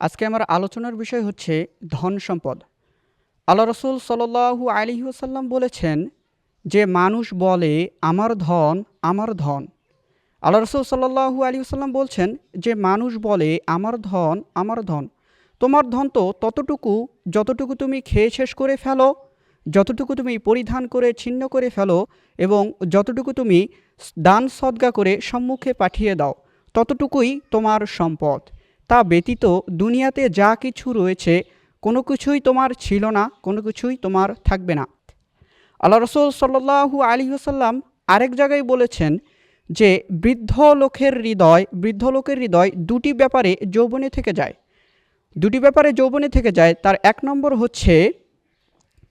আজকে আমার আলোচনার বিষয় হচ্ছে ধন সম্পদ। আল্লাহ রসুল সাল্লাহু আলী ওসাল্লাম বলেছেন যে মানুষ বলে, আমার ধন আমার ধন। আল্লাহ রসুল সাল্লাহু আলী ওসাল্লাম বলছেন যে, মানুষ বলে, আমার ধন আমার ধন। তোমার ধন তো ততটুকু, যতটুকু তুমি খেয়ে শেষ করে ফেলো, যতটুকু তুমি পরিধান করে ছিন্ন করে ফেলো এবং যতটুকু তুমি দান সদ্গা করে সম্মুখে পাঠিয়ে দাও, ততটুকুই তোমার সম্পদ। তা ব্যতীত দুনিয়াতে যা কিছু রয়েছে, কোনো কিছুই তোমার ছিল না, কোনো কিছুই তোমার থাকবে না। আল্লাহ রসুল সাল্লাহু আলী আসাল্লাম আরেক জায়গায় বলেছেন যে, বৃদ্ধ লোকের হৃদয়, বৃদ্ধ লোকের হৃদয় দুটি ব্যাপারে যৌবনে থেকে যায়। দুটি ব্যাপারে যৌবনে থেকে যায়, তার এক নম্বর হচ্ছে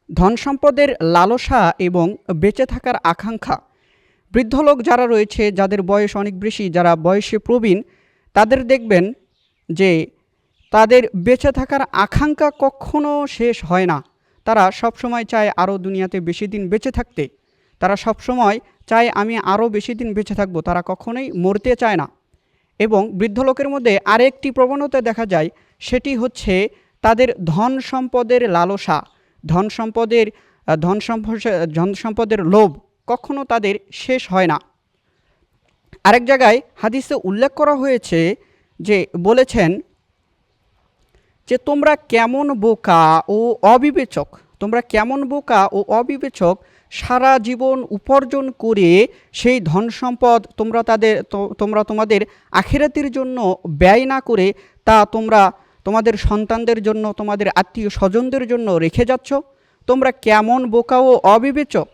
ধন সম্পদের লালসা এবং বেঁচে থাকার আকাঙ্ক্ষা। বৃদ্ধ লোক যারা রয়েছে, যাদের বয়স অনেক বেশি, যারা বয়সে প্রবীণ, তাদের দেখবেন যে তাদের বেঁচে থাকার আকাঙ্ক্ষা কখনো শেষ হয় না। তারা সবসময় চায় আরও দুনিয়াতে বেশি দিন বেঁচে থাকতে। তারা সবসময় চায় আমি আরও বেশি দিন বেঁচে থাকব। তারা কখনোই মরতে চায় না। এবং বৃদ্ধ লোকের মধ্যে আরেকটি প্রবণতা দেখা যায়, সেটি হচ্ছে তাদের ধন সম্পদের লালসা, ধন সম্পদের ধন ধন সম্পদের লোভ কখনো তাদের শেষ হয় না। আরেক জায়গায় হাদিসে উল্লেখ করা হয়েছে যে বলেছেন যে তোমরা কেমন বোকা ও অবিবেচক, তোমরা কেমন বোকা ও অবিবেচক সারা জীবন উপার্জন করে সেই ধন সম্পদ তোমরা তাদের তোমরা তোমাদের আখেরাতির জন্য ব্যয় না করে তা তোমরা তোমাদের সন্তানদের জন্য, তোমাদের আত্মীয় স্বজনদের জন্য রেখে যাচ্ছ। তোমরা কেমন বোকা ও অবিবেচক?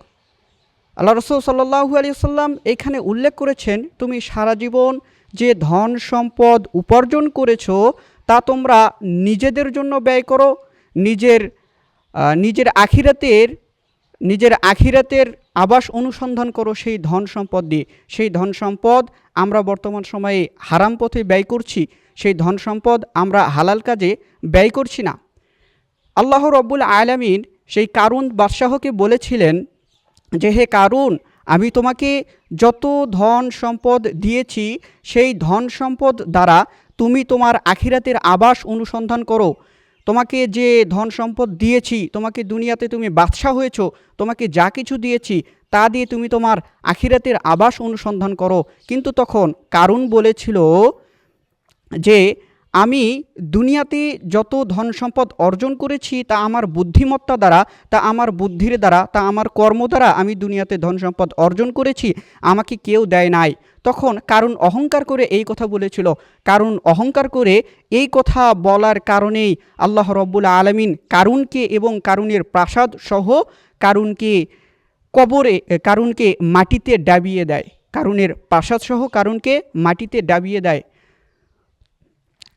আল্লাহ রসুল সাল্লাহু আলি সাল্লাম এখানে উল্লেখ করেছেন, তুমি সারা জীবন যে ধন সম্পদ উপার্জন করেছ, তা তোমরা নিজেদের জন্য ব্যয় করো। নিজের নিজের আখিরাতের নিজের আখিরাতের আবাস অনুসন্ধান করো সেই ধন সম্পদ দিয়ে। সেই ধন সম্পদ আমরা বর্তমান সময়ে হারাম পথে ব্যয় করছি। সেই ধন সম্পদ আমরা হালাল কাজে ব্যয় করছি না। আল্লাহ রব্বুল আলামিন সেই কারুন বাদশাহকে বলেছিলেন যে, হে কারুন আমি তোমাকে যত ধন সম্পদ দিয়েছি, সেই ধন সম্পদ দ্বারা তুমি তোমার আখিরাতের আবাস অনুসন্ধান করো। তোমাকে যে ধন সম্পদ দিয়েছি, তোমাকে দুনিয়াতে তুমি বাদশাহ হয়েছ, তোমাকে যা কিছু দিয়েছি, তা দিয়ে তুমি তোমার আখিরাতের আবাস অনুসন্ধান করো। কিন্তু তখন কারণ বলেছিল যে আমি দুনিয়াতে যত ধন সম্পদ অর্জন করেছি, তা আমার বুদ্ধিমত্তা দ্বারা, তা আমার বুদ্ধির দ্বারা, তা আমার কর্ম দ্বারা আমি দুনিয়াতে ধন সম্পদ অর্জন করেছি, আমাকে কেউ দেয় নাই। তখন কারণ অহংকার করে এই কথা বলেছিল। কারণ অহংকার করে এই কথা বলার কারণেই আল্লাহ রব্বুল আলমিন কারুনকে এবং কারুনের প্রাসাদ সহ কারুনকে কবরে, কারুনকে মাটিতে ডাবিয়ে দেয়। কারুনের প্রাসাদ সহ কারুনকে মাটিতে ডাবিয়ে দেয়।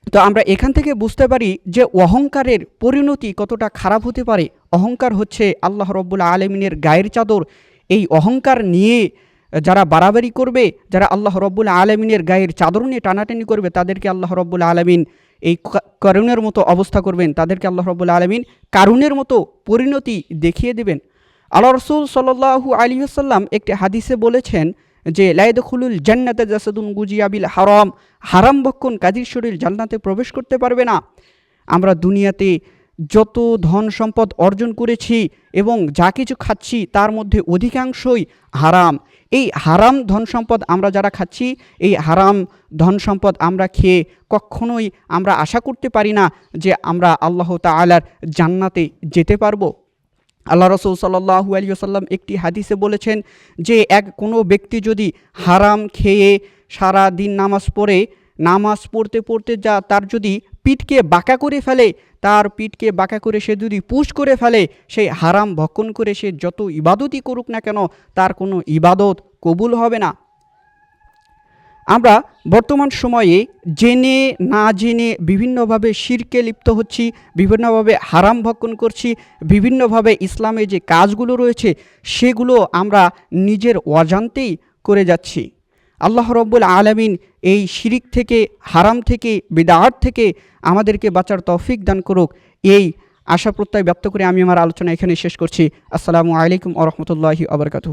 তো আমরা এখান থেকে বুঝতে পারি যে অহংকারের পরিণতি কতটা খারাপ হতে পারে। অহংকার হচ্ছে আল্লাহ রব্বুল্লা আলমিনের গায়ের চাদর। এই অহংকার নিয়ে যারা বাড়াবাড়ি করবে, যারা আল্লাহ রব্বুল আলমিনের গায়ের চাদর নিয়ে টানাটানি করবে, তাদেরকে আল্লাহ রব্বুল আলমিন এই কারুনের মতো অবস্থা করবেন। তাদেরকে আল্লাহ রব্বুল আলমিন কারুনের মতো পরিণতি দেখিয়ে দেবেন। আল্লাহ রসুল সাল্লাহু আলী আসাল্লাম একটি হাদিসে বলেছেন যে লাইদুল জান্নাতে জাসাদুন গুজিয়াবিল হারাম হারাম ভক্ষণ কাজীর শরীর জান্নাতে প্রবেশ করতে পারবে না। আমরা দুনিয়াতে যত ধন সম্পদ অর্জন করেছি এবং যা কিছু খাচ্ছি তার মধ্যে অধিকাংশই হারাম। এই হারাম ধন সম্পদ আমরা যারা খাচ্ছি, এই হারাম ধন সম্পদ আমরা খেয়ে কখনোই আমরা আশা করতে পারি না যে আমরা আল্লাহ তালার জান্নাতে যেতে পারব। আল্লাহ রসুল সাল্লাহু আলী আসাল্লাম একটি হাদিসে বলেছেন যে এক কোনো ব্যক্তি যদি হারাম খেয়ে সারা দিন নামাজ পড়ে, নামাজ পড়তে পড়তে যা তার যদি পিঠকে বাঁকা করে ফেলে, তার পিঠকে বাঁকা করে সে যদি পুশ করে ফেলে সেই হারাম ভক্ষণ করে সে যত ইবাদতই করুক না কেন, তার কোনো ইবাদত কবুল হবে না। আমরা বর্তমান সময়ে জেনে না জেনে বিভিন্নভাবে শিরকে লিপ্ত হচ্ছি, বিভিন্নভাবে হারাম ভক্ষণ করছি, বিভিন্নভাবে ইসলামে যে কাজগুলো রয়েছে সেগুলো আমরা নিজের অজান্তেই করে যাচ্ছি। আল্লাহ রব্বুল আলমিন এই শিরিক থেকে, হারাম থেকে বিদাহার থেকে আমাদেরকে বাঁচার তৌফিক দান করুক। এই আশা প্রত্যয় ব্যক্ত করে আমি আমার আলোচনা এখানে শেষ করছি। আসসালামু আলাইকুম আ রহমতুল্লাহি আবরকাতু